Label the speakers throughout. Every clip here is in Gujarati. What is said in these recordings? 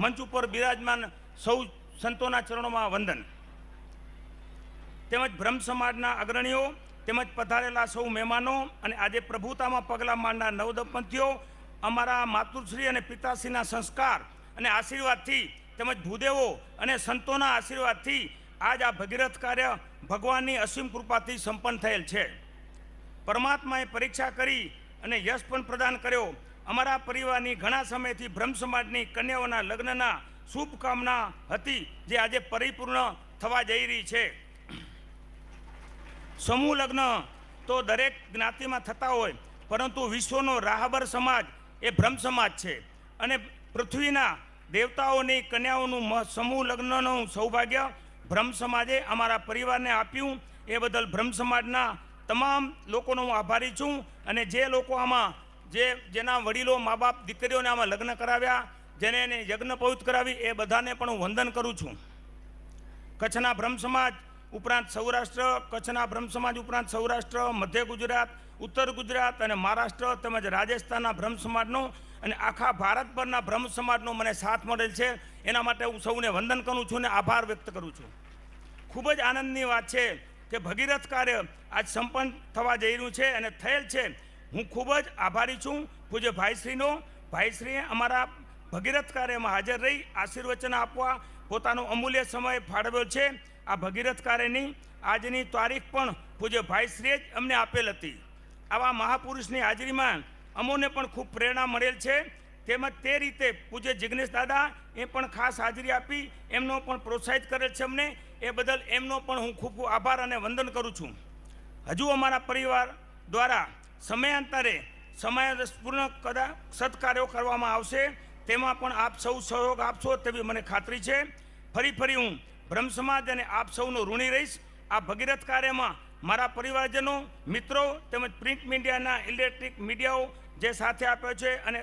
Speaker 1: મંચ ઉપર બિરાજમાન સૌ સંતોના ચરણોમાં વંદન. તેમજ બ્રહ્મ સમાજના અગ્રણીઓ, તેમજ પધારેલા સૌ મહેમાનો અને આજે પ્રભુતામાં પગલાં માંડનાર નવદંપતીઓ, અમારા માતૃશ્રી અને પિતાશ્રીના સંસ્કાર અને આશીર્વાદથી, તેમજ ભૂદેવો અને સંતોના આશીર્વાદથી આજ આ ભગીરથ કાર્ય ભગવાનની અસીમ કૃપાથી સંપન્ન થયેલ છે. પરમાત્માએ પરીક્ષા કરી અને યશ પણ પ્રદાન કર્યો. અમારા પરિવારની ઘણા સમયથી બ્રહ્મ સમાજની કન્યાઓના લગ્નના શુભકામના હતી, જે આજે પરિપૂર્ણ થવા જઈ રહી છે. સમૂહ લગ્ન તો દરેક જ્ઞાતિમાં થતા હોય, પરંતુ વિશ્વનો રાહબર સમાજ એ બ્રહ્મ સમાજ છે. અને પૃથ્વીના દેવતાઓની કન્યાઓનું સમૂહ લગ્નનું સૌભાગ્ય બ્રહ્મ સમાજે અમારા પરિવારને આપ્યું. એ બદલ બ્રહ્મ સમાજના તમામ લોકોનો હું આભારી છું અને જે લોકો આમાં જે જેના વડીલો મા બાપ દીકરીઓને આમાં લગ્ન કરાવ્યા, જેને એને યજ્ઞ પવિત્ર કરાવી, એ બધાને પણ હું વંદન કરું છું. કચ્છના બ્રહ્મ સમાજ ઉપરાંત સૌરાષ્ટ્ર, કચ્છના બ્રહ્મ સમાજ ઉપરાંત સૌરાષ્ટ્ર, મધ્ય ગુજરાત, ઉત્તર ગુજરાત અને મહારાષ્ટ્ર તેમજ રાજસ્થાનના બ્રહ્મ સમાજનો અને આખા ભારત પરના બ્રહ્મ સમાજનો મને સાથ મળેલ છે. એના માટે હું સૌને વંદન કરું છું અને આભાર વ્યક્ત કરું છું. ખૂબ જ આનંદની વાત છે કે ભગીરથ કાર્ય આજ સંપન્ન થવા જઈ રહ્યું છે અને થયેલ છે. હું ખૂબ જ આભારી છું પૂજ્ય ભાઈશ્રીનો. ભાઈશ્રીએ અમારા ભગીરથ કાર્યમાં હાજર રહી, આશીર્વચન આપવા પોતાનો અમૂલ્ય સમય ફાળવ્યો છે. આ ભગીરથ કાર્યની આજની તારીખ પણ પૂજ્ય ભાઈશ્રીએ જ અમને આપેલ હતી. આવા મહાપુરુષની હાજરીમાં અમોને પણ ખૂબ પ્રેરણા મળેલ છે. તેમજ તે રીતે પૂજ્ય જિગ્નેશ દાદા એ પણ ખાસ હાજરી આપી, એમનો પણ પ્રોત્સાહિત કરેલ છે અમને. એ બદલ એમનો પણ હું ખૂબ ખૂબ આભાર અને વંદન કરું છું. હજુ અમારા પરિવાર દ્વારા સમયાંતરે સમયપૂર્ણ કદા, સત્કાર્યો કરવામાં આવશે. તેમાં પણ આપ સૌ સહયોગ આપશો તેવી મને ખાતરી છે. ફરી ફરી હું બ્રહ્મ સમાજ અને આપ સૌનો ઋણી રહીશ. આ ભગીરથ કાર્યમાં મારા પરિવારજનો, મિત્રો તેમજ પ્રિન્ટ મીડિયાના ઇલેક્ટ્રિક મીડિયાઓ જે સાથે આપ્યો છે અને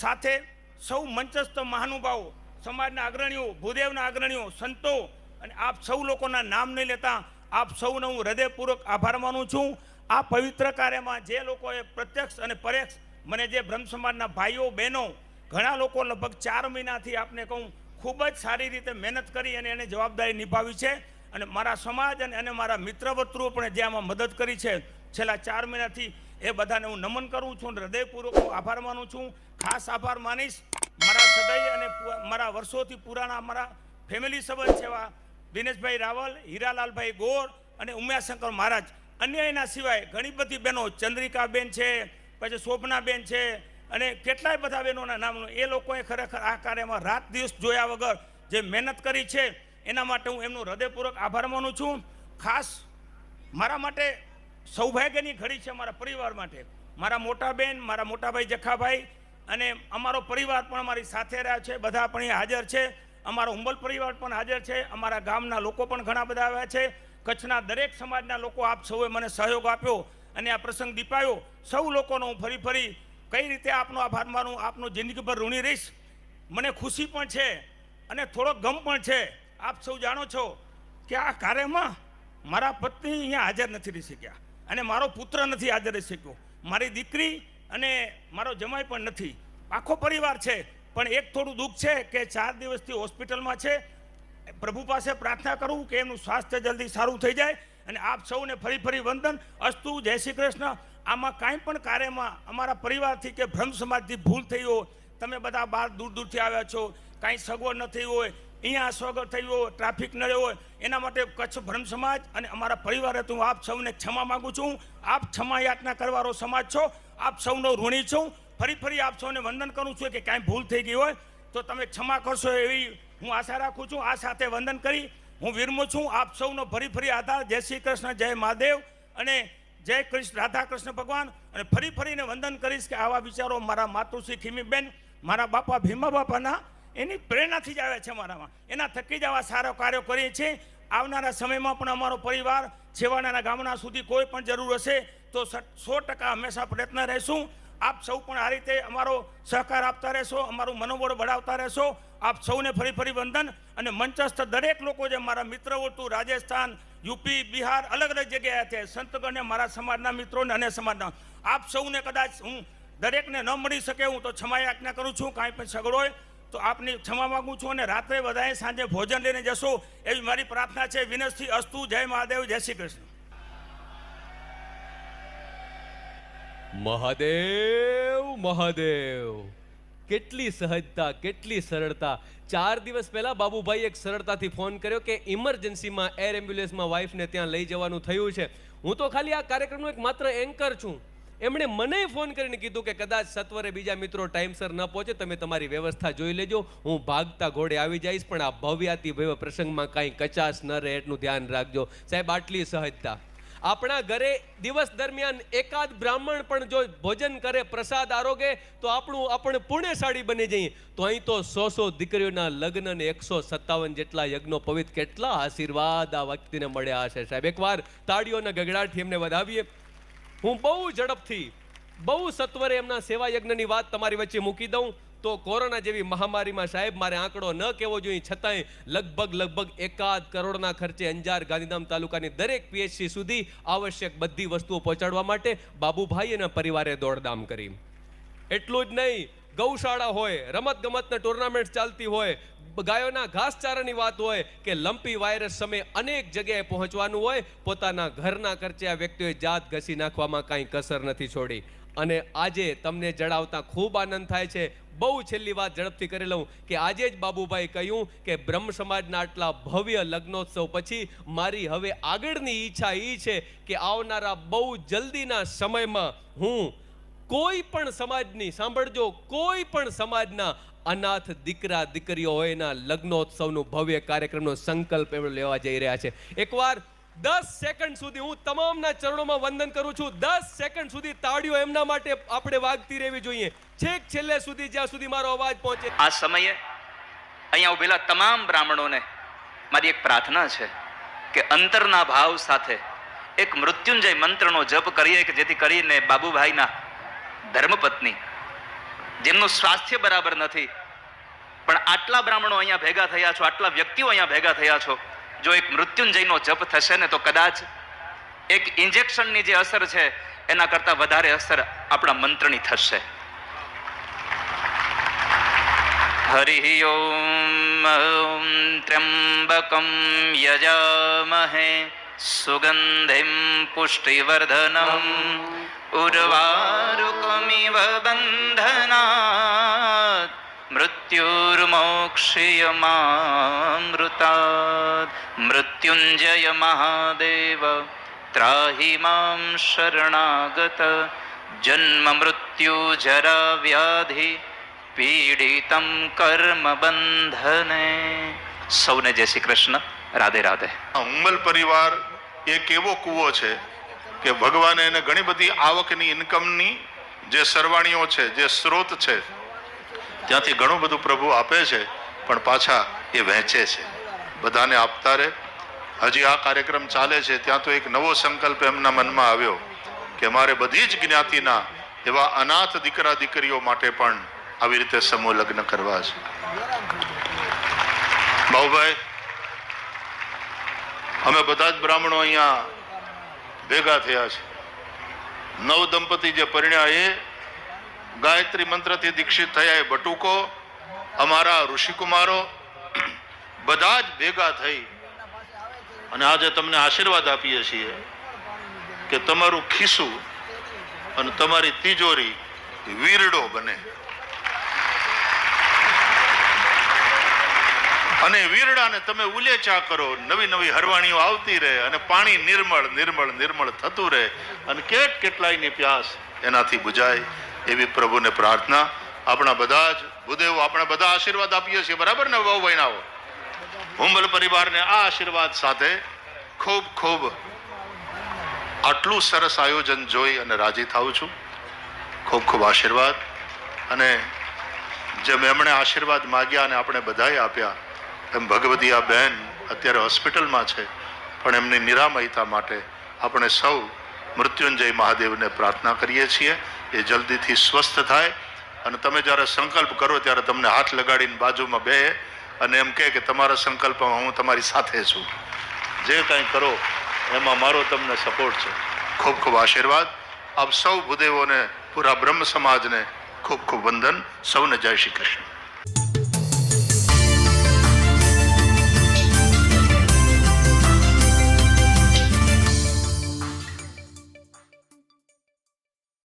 Speaker 1: સાથે સૌ મંચસ્થ મહાનુભાવો, સમાજના અગ્રણીઓ, ભૂદેવના અગ્રણીઓ, સંતો અને આપ સૌ લોકોના નામ નહીં લેતા આપ સૌનો હું હૃદયપૂર્વક આભાર માનું છું. આ પવિત્ર કાર્યમાં જે લોકોએ પ્રત્યક્ષ અને પરેક્ષ મને જે બ્રહ્મ સમાજના ભાઈઓ, બહેનો, ઘણા લોકો લગભગ ચાર મહિનાથી આપને કહું, ખૂબ જ સારી રીતે મહેનત કરી અને એને જવાબદારી નિભાવી છે. અને મારા સમાજ અને અને મારા મિત્રવર્તુઓ પણ જે આમાં મદદ કરી છે, છેલ્લા ચાર મહિનાથી એ બધાને હું નમન કરું છું અને હૃદયપૂર્વક હું આભાર માનું છું. ખાસ આભાર માનીશ મારા સગાઈ અને મારા વર્ષોથી પુરાણા મારા ફેમિલી સંબંધ છે દિનેશભાઈ રાવલ, હીરાલાલભાઈ ગોર અને ઉમિયાશંકર મહારાજ. અન્ય એના સિવાય ઘણી બધી બહેનો ચંદ્રિકાબેન છે, પછી શોભનાબેન છે, અને કેટલાય બધા બહેનોના નામનું એ લોકોએ ખરેખર આ કાર્યમાં રાત દિવસ જોયા વગર જે મહેનત કરી છે, એના માટે હું એમનો હૃદયપૂર્વક આભાર માનું છું. ખાસ મારા માટે સૌભાગ્યની ઘડી છે મારા પરિવાર માટે. મારા મોટા બેન, મારા મોટાભાઈ જખાભાઈ અને અમારો પરિવાર પણ અમારી સાથે રહ્યા છે, બધા પણ હાજર છે. અમારો ઉંબલ પરિવાર પણ હાજર છે, અમારા ગામના લોકો પણ ઘણા બધા આવ્યા છે. કચ્છના દરેક સમાજના લોકો આપ સૌએ મને સહયોગ આપ્યો અને આ પ્રસંગ દીપાયો. સૌ લોકોનો હું ફરી ફરી કઈ રીતે આપનો આભાર માનું, આપનો જિંદગીભર ઋણી રહીશ? મને ખુશી પણ છે અને થોડો ગમ પણ છે. આપ સૌ જાણો છો કે આ કાર્યમાં મારા પત્ની અહીંયા હાજર નથી રહી શક્યા અને મારો પુત્ર નથી હાજર રહી શક્યો. મારી દીકરી અને મારો જમાઈ પણ નથી. આખો પરિવાર છે, પણ એક થોડું દુઃખ છે કે ચાર દિવસથી હોસ્પિટલમાં છે પ્રભુ પાસે પ્રાર્થના કરું કે એમનું સ્વાસ્થ્ય જલ્દી સારું થઈ જાય અને આપ સૌને ફરી ફરી વંદન. અસ્તુ, જય શ્રી કૃષ્ણ. આમાં કાંઈ પણ કાર્યમાં અમારા પરિવારથી કે ભ્રમ સમાજથી ભૂલ થઈ હોય, તમે બધા બહાર દૂર દૂરથી આવ્યા છો, કાંઈ સગવડ ન થઈ હોય, અહીંયા સ્વગત થઈ હોય, ટ્રાફિક નડ્યો હોય, એના માટે કચ્છ ભ્રમ સમાજ અને અમારા પરિવારે તો હું આપ સૌને ક્ષમા માગું છું. આપ ક્ષમા યાચના કરવાનો સમાજ છો. આપ સૌનો ઋણી છું. ફરી ફરી આપ સૌને વંદન કરું છું કે કાંઈ ભૂલ થઈ ગઈ હોય, તો તમે ક્ષમા કરશો એવી હું આશા રાખું છું, આ સાથે વંદન કરી, હું વિરમું છું. આપ સૌનો ફરી ફરી આધાર જય શ્રી કૃષ્ણ, જય મહાદેવ. અને જય કૃષ્ણ રાધા કૃષ્ણ ભગવાન. અને ફરી ફરીને વંદન કરીશ કે આવા વિચારો મારા માતુશ્રી ખીમીબેન, મારા બાપા ભીમા બાપાના, એની પ્રેરણાથી જ આવે છે મારામાં. એના થકી જ આવા સારા કાર્યો કરીએ છીએ. આવનારા સમયમાં પણ અમારો પરિવાર છેવાડાના ગામના સુધી કોઈ પણ જરૂર હશે, તો સો ટકા હંમેશા પ્રયત્ન રહેશું. આપ સૌ પણ આ રીતે અમારો સહકાર આપતા રહેશો, અમારું મનોબળ બઢાવતા રહેશો. આપ સૌને ફરી ફરી વંદન અને મંચસ્થ દરેક લોકો જે મારા મિત્ર હતું રાજસ્થાન, યુપી, બિહાર, અલગ અલગ જગ્યાએ છે સંતગણને મારા સમાજના મિત્રોને અને સમાજના. આપ સૌને કદાચ હું દરેકને ન મળી શકે હું તો ક્ષમા યાચના કરું છું, કાંઈ પણ સગડો હોય તો આપની ક્ષમા માગું છું અને રાત્રે બધાએ સાંજે ભોજન લઈને જશો એવી મારી પ્રાર્થના છે. વિનસ્થી અસ્તુ, જય મહાદેવ, જય શ્રી કૃષ્ણ.
Speaker 2: મહાદેવ મહાદેવ. કેટલી સહજતા, કેટલી સરળતા. ચાર દિવસ પહેલા બાબુભાઈ એક સરળતાથી ફોન કર્યો કે ઇમરજન્સીમાં એર એમ્બ્યુલન્સમાં વાઈફને ત્યાં લઈ જવાનું થયું છે. હું તો ખાલી આ કાર્યક્રમનો એક માત્ર એન્કર છું. એમણે મને ફોન કરીને કીધું કે કદાચ સત્વરે બીજા મિત્રો ટાઈમસર ન પહોંચે, તમે તમારી વ્યવસ્થા જોઈ લેજો. હું ભાગતા ઘોડે આવી જઈશ, પણ આ ભવ્યાતિ ભવ્ય પ્રસંગમાં કાંઈ કચાશ ન રહે, એટલું ધ્યાન રાખજો. સાહેબ, આટલી સહજતા. આપણા ઘરે દિવસ દરમિયાન એકાદ બ્રાહ્મણ પણ જો ભોજન કરે, પ્રસાદ આરોગે, તો આપણું આપણે પુણ્યશાળી બની જઈએ. તો અહીં તો સો સો દીકરીઓના લગ્ન ને એકસો સત્તાવન જેટલા યજ્ઞો પવિત્ર કેટલા આશીર્વાદ આ વ્યક્તિને મળ્યા હશે સાહેબ. એકવાર તાળીઓના ગગડાટથી એમને વધાવીએ. હું બહુ ઝડપથી, બહુ સત્વરે એમના સેવા યજ્ઞની વાત તમારી વચ્ચે મૂકી દઉં. તો કોરોના જેવી મહામારીમાં સાહેબ મારે આંકડો ન કહેવો જોઈએ, છતાંય લગભગ લગભગ એકાદ કરોડના ખર્ચે અંજાર ગાંધીધામ તાલુકાની દરેક પીએચસી સુધી આવશ્યક બધી વસ્તુઓ પહોંચાડવા માટે બાબુભાઈ અને પરિવારે દોડધામ કરી. એટલું જ નહીં, ગૌશાળા હોય રમત ગમતના ટુર્નામેન્ટ ચાલતી હોય, ગાયોના ઘાસચારાની વાત હોય કે લંપી વાયરસ સમયે અનેક જગ્યાએ પહોંચવાનું હોય, પોતાના ઘરના ખર્ચે આ વ્યક્તિઓએ જાત ઘસી નાખવામાં કાંઈ કસર નથી છોડી. અને આજે તમને જણાવતા ખૂબ આનંદ થાય છે. બહુ છેલ્લી વાત ઝડપથી કરી લઉં કે આજે જ બાબુભાઈ કહ્યું કે બ્રહ્મ સમાજના આટલા ભવ્ય લગ્નોત્સવ પછી મારી હવે આગળની ઈચ્છા એ છે કે આવનારા બહુ જલ્દીના સમયમાં હું કોઈ પણ સમાજની, સાંભળજો, કોઈ પણ સમાજના અનાથ દીકરા, દીકરીઓ હોય એના લગ્નોત્સવનું ભવ્ય કાર્યક્રમનો સંકલ્પ એમણે લેવા જઈ રહ્યા છે. એકવાર દસ સેકન્ડ સુધી હું તમામના ચરણોમાં વંદન કરું છું. દસ સેકન્ડ સુધી તાળીઓ એમના માટે આપણે વાગતી રહેવી જોઈએ. છેક છેલ્લે સુધી જ્યાં સુધી મારો અવાજ પહોંચે.
Speaker 3: આ સમયે અહીંયા ઉભેલા તમામ બ્રાહ્મણોને મારી એક પ્રાર્થના છે કે અંતરના ભાવ સાથે એક મૃત્યુંજય મંત્રનો જપ કરીએ કે જેથી કરીને બાબુભાઈના ધર્મપત્ની, જેમનું સ્વાસ્થ્ય બરાબર નથી, પણ આટલા બ્રાહ્મણો અહીંયા ભેગા થયા છો, આટલા વ્યક્તિઓ અહીંયા ભેગા થયા છો જો એક મૃત્યુંજયનો જપ થશે ને, તો કદાચ એક ઇન્જેક્શનની જે અસર છે, એના કરતા વધારે અસર આપણા મંત્રની થશે. હરિ ઓમ ત્ર્યંબકમ યજામહે, સુગંધિમ પુષ્ટિવર્ધનમ, ઉર્વારુકમિવ બંધના મૃત્યુર્મોક્ષીય મામૃતા મૃત્યુંજય મહાદેવ ત્રાહી મામ શરણાગત જન્મ મૃત્યુ જરા વ્યાધિ પીડિતમ કર્મ બંધને સૌને જય શ્રી કૃષ્ણ. રાધે રાધે.
Speaker 4: ઉમલ પરિવાર એક એવો કૂવો છે કે ભગવાને એને ઘણી બધી આવકની ઇન્કમની જે સરવાણીઓ છે, જે સ્ત્રોત છે ત્યાંથી ઘણું બધું પ્રભુ આપે છે, પણ પાછા એ વહેંચે છે. બધાને આપતા રહે. હજી આ કાર્યક્રમ ચાલે છે, ત્યાં તો એક નવો સંકલ્પ એમના મનમાં આવ્યો કે મારે બધી જ જ્ઞાતિના એવા અનાથ દીકરા દીકરીઓ માટે પણ આવી રીતે સમૂહ લગ્ન કરવા છે. બાબુભાઈ અમે બધા જ બ્રાહ્મણો અહીંયા ભેગા થયા છે. નવ દંપતી જે પરિણ્યા એ ગાયત્રી મંત્રથી દીક્ષિત થયા એ બટુકો, અમારા ઋષિકુમારો, બધા જ ભેગા થઈ અને આજે તમને આશીર્વાદ આપીએ છીએ કે તમારું ખિસ્સું અને તમારી તિજોરી વીરડો બને. અને વીરડાને તમે ઉલેચા કરો, નવી નવી હરવાણીઓ આવતી રહે અને પાણી નિર્મળ નિર્મળ નિર્મળ થતું રહે અને કેટ કેટલાયની પ્યાસ એનાથી બુજાય. એવી પ્રભુને પ્રાર્થના. આપણા બધા જ ભૂદેવ આપણે બધા આશીર્વાદ આપીએ છીએ, બરાબર ને, વહુ બહેનાઓ? હુંબલ પરિવારને આ આશીર્વાદ સાથે ખૂબ ખૂબ આટલું સરસ આયોજન જોઈ અને રાજી થાઉં છું. ખૂબ ખૂબ આશીર્વાદ. અને જેમ એમણે આશીર્વાદ માગ્યા અને આપણે બધાએ આપ્યા, એમ ભગવતી આ બહેન અત્યારે હોસ્પિટલમાં છે, પણ એમની નિરામયતા માટે આપણે સૌ મૃત્યુંજય મહાદેવને પ્રાર્થના કરીએ છીએ. એ જલ્દીથી સ્વસ્થ થાય અને તમે જ્યારે સંકલ્પ કરો ત્યારે તમને હાથ લગાડીને બાજુમાં બે અને એમ કહે કે તમારા સંકલ્પમાં હું તમારી સાથે છું. જે કાંઈ કરો, એમાં મારો તમને સપોર્ટ છે. ખૂબ ખૂબ આશીર્વાદ. આપ સૌ ભૂદેવોને, પૂરા બ્રહ્મ સમાજને ખૂબ ખૂબ વંદન. સૌને જય શ્રી કૃષ્ણ.